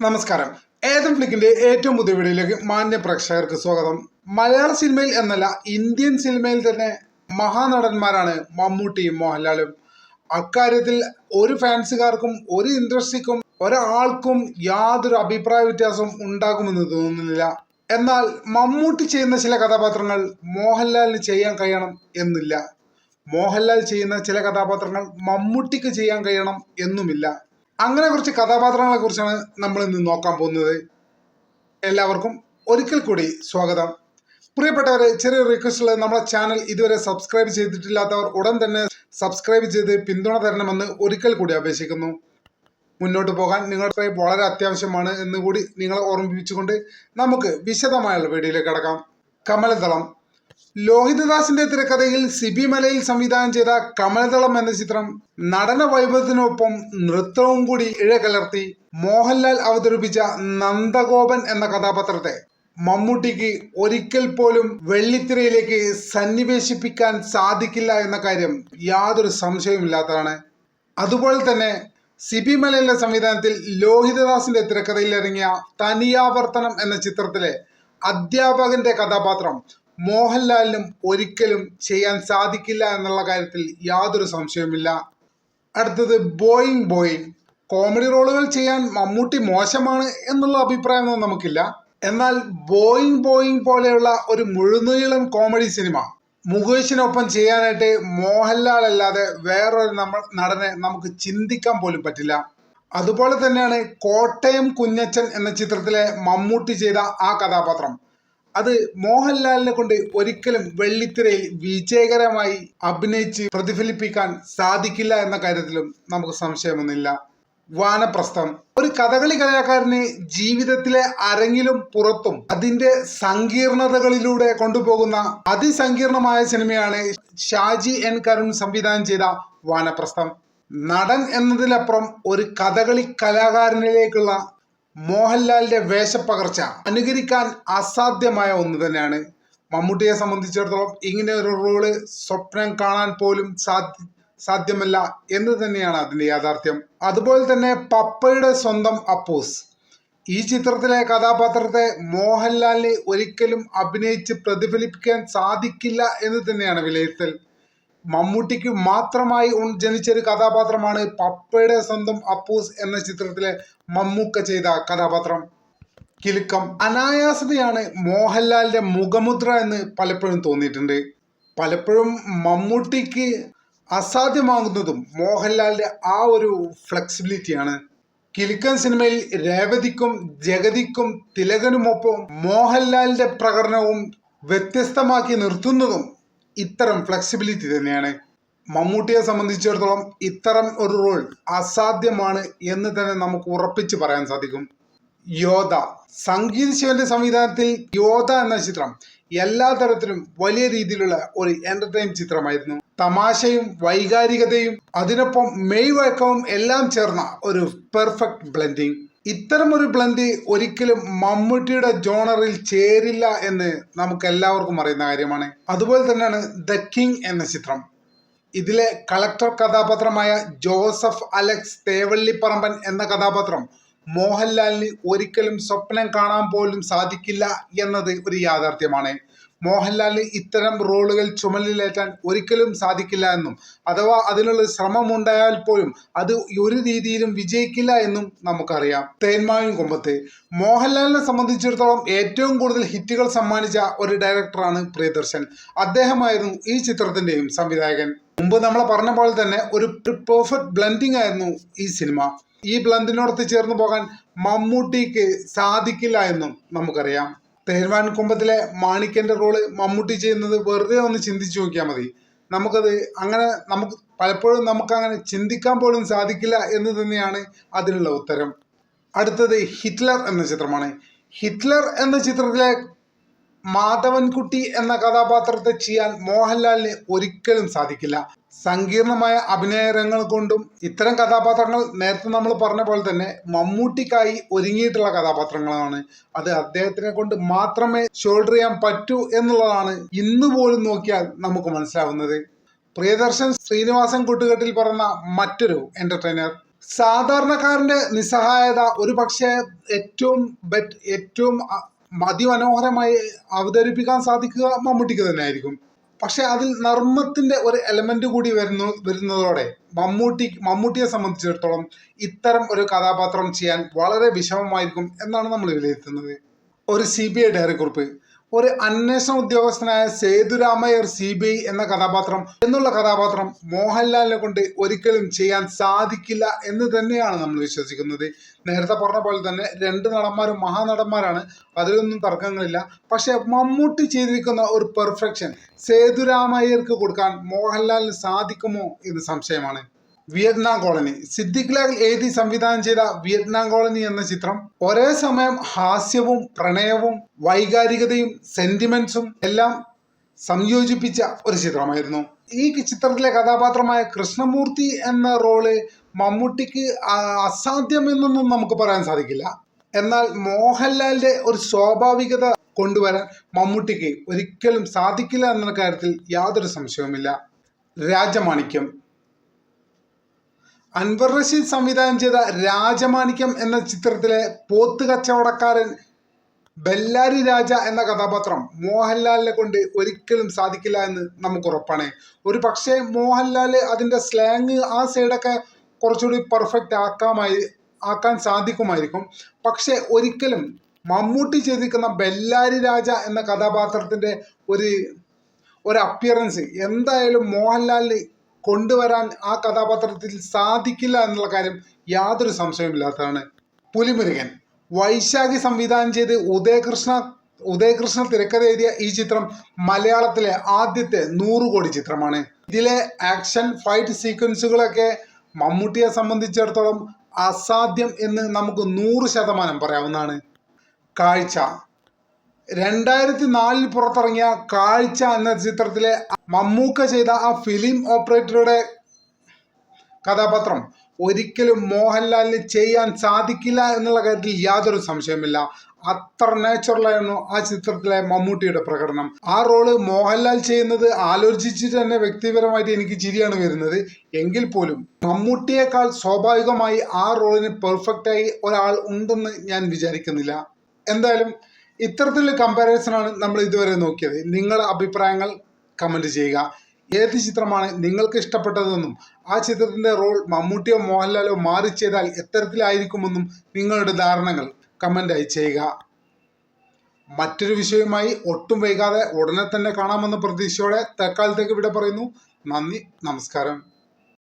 നമസ്കാരം. ഏതം ഫ്ലിക്കിന്റെ ഏറ്റവും പുതിയ വീഡിയോയിലേക്ക് മാന്യ പ്രേക്ഷകർക്ക് സ്വാഗതം. മലയാള സിനിമയിൽ എന്നല്ല ഇന്ത്യൻ സിനിമയിൽ തന്നെ മഹാനടന്മാരാണ് മമ്മൂട്ടിയും മോഹൻലാലും. അക്കാര്യത്തിൽ ഒരു ഫാൻസുകാർക്കും ഒരു ഇൻഡസ്ട്രിക്കും ഒരാൾക്കും യാതൊരു അഭിപ്രായ വ്യത്യാസവും ഉണ്ടാകുമെന്ന് തോന്നുന്നില്ല. എന്നാൽ മമ്മൂട്ടി ചെയ്യുന്ന ചില കഥാപാത്രങ്ങൾ മോഹൻലാലിന് ചെയ്യാൻ കഴിയണം എന്നില്ല. മോഹൻലാൽ ചെയ്യുന്ന ചില കഥാപാത്രങ്ങൾ മമ്മൂട്ടിക്ക് ചെയ്യാൻ കഴിയണം എന്നുമില്ല. അങ്ങനെ കുറച്ച് കഥാപാത്രങ്ങളെ കുറിച്ചാണ് നമ്മൾ ഇന്ന് നോക്കാൻ പോകുന്നത്. എല്ലാവർക്കും ഒരിക്കൽ കൂടി സ്വാഗതം. പ്രിയപ്പെട്ടവരെ ചെറിയ റിക്വസ്റ്റ് ഉള്ളത് നമ്മുടെ ചാനൽ ഇതുവരെ സബ്സ്ക്രൈബ് ചെയ്തിട്ടില്ലാത്തവർ ഉടൻ തന്നെ സബ്സ്ക്രൈബ് ചെയ്ത് പിന്തുണ തരണമെന്ന് ഒരിക്കൽ കൂടി അപേക്ഷിക്കുന്നു. മുന്നോട്ട് പോകാൻ നിങ്ങളുടെ വളരെ അത്യാവശ്യമാണ് എന്ന് കൂടി നിങ്ങളെ ഓർമ്മിപ്പിച്ചുകൊണ്ട് നമുക്ക് വിശദമായുള്ള വീഡിയോയിലേക്ക് കടക്കാം. കമലദളം ലോഹിതദാസിന്റെ തിരക്കഥയിൽ സിബി മലയിൽ സംവിധാനം ചെയ്ത കമലതളം എന്ന ചിത്രം നടന വൈഭവത്തിനൊപ്പം നൃത്തവും കൂടി ഇഴകലർത്തി മോഹൻലാൽ അവതരിപ്പിച്ച നന്ദഗോപൻ എന്ന കഥാപാത്രത്തെ മമ്മൂട്ടിക്ക് ഒരിക്കൽ പോലും വെള്ളിത്തിരയിലേക്ക് സന്നിവേശിപ്പിക്കാൻ സാധിക്കില്ല എന്ന കാര്യം യാതൊരു സംശയവുമില്ലാത്തതാണ്. അതുപോലെ തന്നെ സിബി മലയിലെ സംവിധാനത്തിൽ ലോഹിതദാസിന്റെ തിരക്കഥയിൽ ഇറങ്ങിയ തനിയാവർത്തനം എന്ന ചിത്രത്തിലെ അധ്യാപകന്റെ കഥാപാത്രം മോഹൻലാലിനും ഒരിക്കലും ചെയ്യാൻ സാധിക്കില്ല എന്നുള്ള കാര്യത്തിൽ യാതൊരു സംശയവുമില്ല. അടുത്തത് ബോയിങ് ബോയിങ് കോമഡി റോളുകൾ ചെയ്യാൻ മമ്മൂട്ടി മോശമാണ് എന്നുള്ള അഭിപ്രായമൊന്നും നമുക്കില്ല. എന്നാൽ ബോയിങ് ബോയിങ് പോലെയുള്ള ഒരു മുഴുനീളം കോമഡി സിനിമ മുകേഷിനൊപ്പം ചെയ്യാനായിട്ട് മോഹൻലാൽ അല്ലാതെ വേറൊരു നമ്മൾ നടനെ നമുക്ക് ചിന്തിക്കാൻ പോലും പറ്റില്ല. അതുപോലെ തന്നെയാണ് കോട്ടയം കുഞ്ഞച്ചൻ എന്ന ചിത്രത്തിലെ മമ്മൂട്ടി ചെയ്ത ആ കഥാപാത്രം. അത് മോഹൻലാലിനെ കൊണ്ട് ഒരിക്കലും വെള്ളിത്തിരയിൽ വിജയകരമായി അഭിനയിച്ച് പ്രതിഫലിപ്പിക്കാൻ സാധിക്കില്ല എന്ന കാര്യത്തിലും നമുക്ക് സംശയമൊന്നുമില്ല. വാനപ്രസ്ഥം. ഒരു കഥകളി കലാകാരനെ ജീവിതത്തിലെ അരങ്ങിലും പുറത്തും അതിന്റെ സങ്കീർണതകളിലൂടെ കൊണ്ടുപോകുന്ന അതിസങ്കീർണമായ സിനിമയാണ് ഷാജി എൻ കരുൺ സംവിധാനം ചെയ്ത വാനപ്രസ്ഥം. നടൻ എന്നതിലപ്പുറം ഒരു കഥകളി കലാകാരനിലേക്കുള്ള മോഹൻലാലിന്റെ വേഷപ്പകർച്ച അനുകരിക്കാൻ അസാധ്യമായ ഒന്ന് തന്നെയാണ്. മമ്മൂട്ടിയെ സംബന്ധിച്ചിടത്തോളം ഇങ്ങനെ ഒരു റോൾ സ്വപ്നം കാണാൻ പോലും സാധ്യ സാധ്യമല്ല എന്ന് തന്നെയാണ് അതിന്റെ യാഥാർത്ഥ്യം. അതുപോലെ തന്നെ പപ്പയുടെ സ്വന്തം അപ്പോസ്. ഈ ചിത്രത്തിലെ കഥാപാത്രത്തെ മോഹൻലാലിന് ഒരിക്കലും അഭിനയിച്ച് പ്രതിഫലിപ്പിക്കാൻ സാധിക്കില്ല എന്ന് തന്നെയാണ് വിലയിരുത്തൽ. മമ്മൂട്ടിക്ക് മാത്രമായി ഉൺ- ജനിച്ചൊരു കഥാപാത്രമാണ് പപ്പയുടെ സ്വന്തം അപ്പൂസ് എന്ന ചിത്രത്തിലെ മമ്മൂക്ക ചെയ്ത കഥാപാത്രം. കിലുക്കം. അനായാസതയാണ് മോഹൻലാലിന്റെ മുഖമുദ്ര എന്ന് പലപ്പോഴും തോന്നിയിട്ടുണ്ട്. പലപ്പോഴും മമ്മൂട്ടിക്ക് അസാധ്യമാകുന്നതും മോഹൻലാലിന്റെ ആ ഒരു ഫ്ലെക്സിബിലിറ്റിയാണ് കിലുക്കൻ സിനിമയിൽ രേവതിക്കും ജഗതിക്കും തിലകനുമൊപ്പം മോഹൻലാലിന്റെ പ്രകടനവും വ്യത്യസ്തമാക്കി നിർത്തുന്നതും ഇത്തരം ഫ്ലെക്സിബിലിറ്റി തന്നെയാണ്. മമ്മൂട്ടിയെ സംബന്ധിച്ചിടത്തോളം ഇത്തരം ഒരു റോൾ അസാധ്യമാണ് എന്ന് തന്നെ നമുക്ക് ഉറപ്പിച്ച് പറയാൻ സാധിക്കും. യോധ. സംഗീത ശിവന്റെ സംവിധാനത്തിൽ യോധ എന്ന ചിത്രം എല്ലാ തരത്തിലും വലിയ രീതിയിലുള്ള ഒരു എന്റർടൈൻ ചിത്രമായിരുന്നു. തമാശയും വൈകാരികതയും അതിനൊപ്പം മെയ് വഴക്കവും എല്ലാം ചേർന്ന ഒരു പെർഫെക്റ്റ് ബ്ലെൻഡിങ് ഇത്തരം ഒരു ബ്ലെൻഡ് ഒരിക്കലും മമ്മൂട്ടിയുടെ ജോണറിൽ ചേരില്ല എന്ന് നമുക്ക് എല്ലാവർക്കും അറിയുന്ന കാര്യമാണ്. അതുപോലെ തന്നെയാണ് ദ കിങ് എന്ന ചിത്രം. ഇതിലെ കളക്ടർ കഥാപാത്രമായ ജോസഫ് അലക്സ് തേവള്ളിപ്പറമ്പൻ എന്ന കഥാപാത്രം മോഹൻലാലിന് ഒരിക്കലും സ്വപ്നം കാണാൻ പോലും സാധിക്കില്ല എന്നത് ഒരു യാഥാർത്ഥ്യമാണ്. മോഹൻലാലിന് ഇത്തരം റോളുകൾ ചുമലിലേറ്റാൻ ഒരിക്കലും സാധിക്കില്ല എന്നും അഥവാ അതിനുള്ള ശ്രമമുണ്ടായാൽ പോലും അത് ഒരു രീതിയിലും വിജയിക്കില്ല എന്നും നമുക്കറിയാം. തേന്മായും കുമ്പത്ത്. മോഹൻലാലിനെ സംബന്ധിച്ചിടത്തോളം ഏറ്റവും കൂടുതൽ ഹിറ്റുകൾ സമ്മാനിച്ച ഒരു ഡയറക്ടറാണ് പ്രിയദർശൻ. അദ്ദേഹമായിരുന്നു ഈ ചിത്രത്തിന്റെയും സംവിധായകൻ. മുമ്പ് നമ്മൾ പറഞ്ഞ പോലെ തന്നെ ഒരു പെർഫെക്റ്റ് ബ്ലെൻഡിങ് ആയിരുന്നു ഈ സിനിമ. ഈ ബ്ലണ്ടിനോടത്ത് ചേർന്ന് പോകാൻ മമ്മൂട്ടിക്ക് സാധിക്കില്ല എന്നും നമുക്കറിയാം. തേർവാൻ കുമ്പത്തിലെ മാണിക്കന്റെ റോൾ മമ്മൂട്ടി ചെയ്യുന്നത് വെറുതെ ഒന്ന് ചിന്തിച്ചു നോക്കിയാൽ മതി. നമുക്കത് അങ്ങനെ നമുക്ക് പലപ്പോഴും നമുക്ക് അങ്ങനെ ചിന്തിക്കാൻ പോലും സാധിക്കില്ല എന്ന് തന്നെയാണ് അതിനുള്ള ഉത്തരം. അടുത്തത് ഹിറ്റ്ലർ എന്ന ചിത്രമാണ്. ഹിറ്റ്ലർ എന്ന ചിത്രത്തിലെ മാധവൻകുട്ടി എന്ന കഥാപാത്രത്തെ ചെയ്യാൻ മോഹൻലാലിന് ഒരിക്കലും സാധിക്കില്ല. സങ്കീർണമായ അഭിനയരങ്ങൾ കൊണ്ടും ഇത്തരം കഥാപാത്രങ്ങൾ നേരത്തെ നമ്മൾ പറഞ്ഞ പോലെ തന്നെ മമ്മൂട്ടിക്കായി ഒരുങ്ങിയിട്ടുള്ള കഥാപാത്രങ്ങളാണ്. അത് അദ്ദേഹത്തിനെ കൊണ്ട് മാത്രമേ ഷോൾഡർ ചെയ്യാൻ പറ്റൂ എന്നുള്ളതാണ് ഇന്ന് പോലും നോക്കിയാൽ നമുക്ക് മനസ്സിലാവുന്നത്. പ്രിയദർശൻ ശ്രീനിവാസൻ കൂട്ടുകെട്ടിൽ പറഞ്ഞ മറ്റൊരു എന്റർടൈനർ സാധാരണക്കാരന്റെ നിസ്സഹായത ഒരു പക്ഷേ ഏറ്റവും ഏറ്റവും അതിമനോഹരമായി അവതരിപ്പിക്കാൻ സാധിക്കുക മമ്മൂട്ടിക്ക് തന്നെ ആയിരിക്കും പക്ഷെ അതിൽ നർമ്മത്തിന്റെ ഒരു എലമെന്റ് കൂടി വരുന്നു വരുന്നതോടെ മമ്മൂട്ടി മമ്മൂട്ടിയെ സംബന്ധിച്ചിടത്തോളം ഇത്തരം ഒരു കഥാപാത്രം ചെയ്യാൻ വളരെ വിഷമമായിരിക്കും എന്നാണ് നമ്മൾ വിലയിരുത്തുന്നത്. ഒരു സി ബി ഐ ഡയറി കുറിപ്പ്. ഒരു അന്വേഷണ ഉദ്യോഗസ്ഥനായ സേതുരാമയ്യർ സി ബി ഐ എന്ന കഥാപാത്രം എന്നുള്ള കഥാപാത്രം മോഹൻലാലിനെ കൊണ്ട് ഒരിക്കലും ചെയ്യാൻ സാധിക്കില്ല എന്ന് തന്നെയാണ് നമ്മൾ വിശ്വസിക്കുന്നത്. നേരത്തെ പറഞ്ഞ പോലെ തന്നെ രണ്ട് നടന്മാരും മഹാനടന്മാരാണ്. അതിലൊന്നും തർക്കങ്ങളില്ല. പക്ഷെ മമ്മൂട്ടി ചെയ്തിരിക്കുന്ന ഒരു പെർഫെക്ഷൻ സേതുരാമയ്യർക്ക് കൊടുക്കാൻ മോഹൻലാലിന് സാധിക്കുമോ എന്ന് സംശയമാണ്. Vietnam colony. സിദ്ദിഖ് ലാൽ എഴുതി സംവിധാനം ചെയ്ത വിയറ്റ്നാം കോളനി എന്ന ചിത്രം ഒരേ സമയം ഹാസ്യവും പ്രണയവും വൈകാരികതയും സെന്റിമെന്റ്സും എല്ലാം സംയോജിപ്പിച്ച ഒരു ചിത്രമായിരുന്നു. ഈ ചിത്രത്തിലെ കഥാപാത്രമായ കൃഷ്ണമൂർത്തി എന്ന റോൾ മമ്മൂട്ടിക്ക് അസാധ്യം എന്നൊന്നും നമുക്ക് പറയാൻ സാധിക്കില്ല. എന്നാൽ മോഹൻലാലിന്റെ ഒരു സ്വാഭാവികത കൊണ്ടുവരാൻ മമ്മൂട്ടിക്ക് ഒരിക്കലും സാധിക്കില്ല എന്ന കാര്യത്തിൽ യാതൊരു സംശയവുമില്ല. രാജമാണിക്യം. അൻവർ റഷീദ് സംവിധാനം ചെയ്ത രാജമാണിക്യം എന്ന ചിത്രത്തിലെ പോത്ത് കച്ചവടക്കാരൻ ബെല്ലാരി രാജ എന്ന കഥാപാത്രം മോഹൻലാലിനെ കൊണ്ട് ഒരിക്കലും സാധിക്കില്ല എന്ന് നമുക്ക് ഉറപ്പാണ് ഒരു പക്ഷേ മോഹൻലാൽ അതിന്റെ സ്ലാങ് ആ സൈഡൊക്കെ കുറച്ചുകൂടി പെർഫെക്റ്റ് ആക്കാമായി ആക്കാൻ സാധിക്കുമായിരിക്കും. പക്ഷെ ഒരിക്കലും മമ്മൂട്ടി ചെയ്തിരിക്കുന്ന ബെല്ലാരി രാജ എന്ന കഥാപാത്രത്തിന്റെ ഒരു ഒരു അപ്പിയറൻസ് എന്തായാലും മോഹൻലാലിന് കൊണ്ടുവരാൻ ആ കഥാപാത്രത്തിൽ സാധിക്കില്ല എന്നുള്ള കാര്യം യാതൊരു സംശയമില്ലാത്തതാണ് പുലിമുരുകൻ. വൈശാഖി സംവിധാനം ചെയ്ത് ഉദയകൃഷ്ണ ഉദയകൃഷ്ണ തിരക്കഥ എഴുതിയ ഈ ചിത്രം മലയാളത്തിലെ ആദ്യത്തെ നൂറ് കോടി ചിത്രമാണ്. ഇതിലെ ആക്ഷൻ ഫൈറ്റ് സീക്വൻസുകളൊക്കെ മമ്മൂട്ടിയെ സംബന്ധിച്ചിടത്തോളം അസാധ്യം എന്ന് നമുക്ക് നൂറ് ശതമാനം പറയാവുന്നതാണ്. കാഴ്ച. രണ്ടായിരത്തി നാലിൽ പുറത്തിറങ്ങിയ കാഴ്ച എന്ന ചിത്രത്തിലെ മമ്മൂക്ക ചെയ്ത ആ ഫിലിം ഓപ്പറേറ്ററുടെ കഥാപാത്രം ഒരിക്കലും മോഹൻലാലിന് ചെയ്യാൻ സാധിക്കില്ല എന്നുള്ള കാര്യത്തിൽ യാതൊരു സംശയമില്ല അത്ര നാച്ചുറലായിരുന്നു ആ ചിത്രത്തിലെ മമ്മൂട്ടിയുടെ പ്രകടനം. ആ റോൾ മോഹൻലാൽ ചെയ്യുന്നത് ആലോചിച്ചിട്ട് തന്നെ വ്യക്തിപരമായിട്ട് എനിക്ക് ചിരിയാണ് വരുന്നത്. എങ്കിൽ പോലും മമ്മൂട്ടിയേക്കാൾ സ്വാഭാവികമായി ആ റോളിന് പെർഫെക്റ്റായി ഒരാൾ ഉണ്ടെന്ന് ഞാൻ വിചാരിക്കുന്നില്ല. എന്തായാലും ഇത്തരത്തിലുള്ള കമ്പാരിസണാണ് നമ്മൾ ഇതുവരെ നോക്കിയത്. നിങ്ങളുടെ അഭിപ്രായങ്ങൾ കമന്റ് ചെയ്യുക. ഏത് ചിത്രമാണ് നിങ്ങൾക്ക് ഇഷ്ടപ്പെട്ടതെന്നും ആ ചിത്രത്തിന്റെ റോൾ മമ്മൂട്ടിയോ മോഹൻലാലോ മാറി ചെയ്താൽ എത്തരത്തിലായിരിക്കുമെന്നും നിങ്ങളുടെ ധാരണകൾ കമന്റായി ചെയ്യുക. മറ്റൊരു വിഷയവുമായി ഒട്ടും വൈകാതെ ഉടനെ തന്നെ കാണാമെന്ന പ്രതീക്ഷയോടെ തൽക്കാലത്തേക്ക് ഇവിടെ പറയുന്നു. നന്ദി നമസ്കാരം.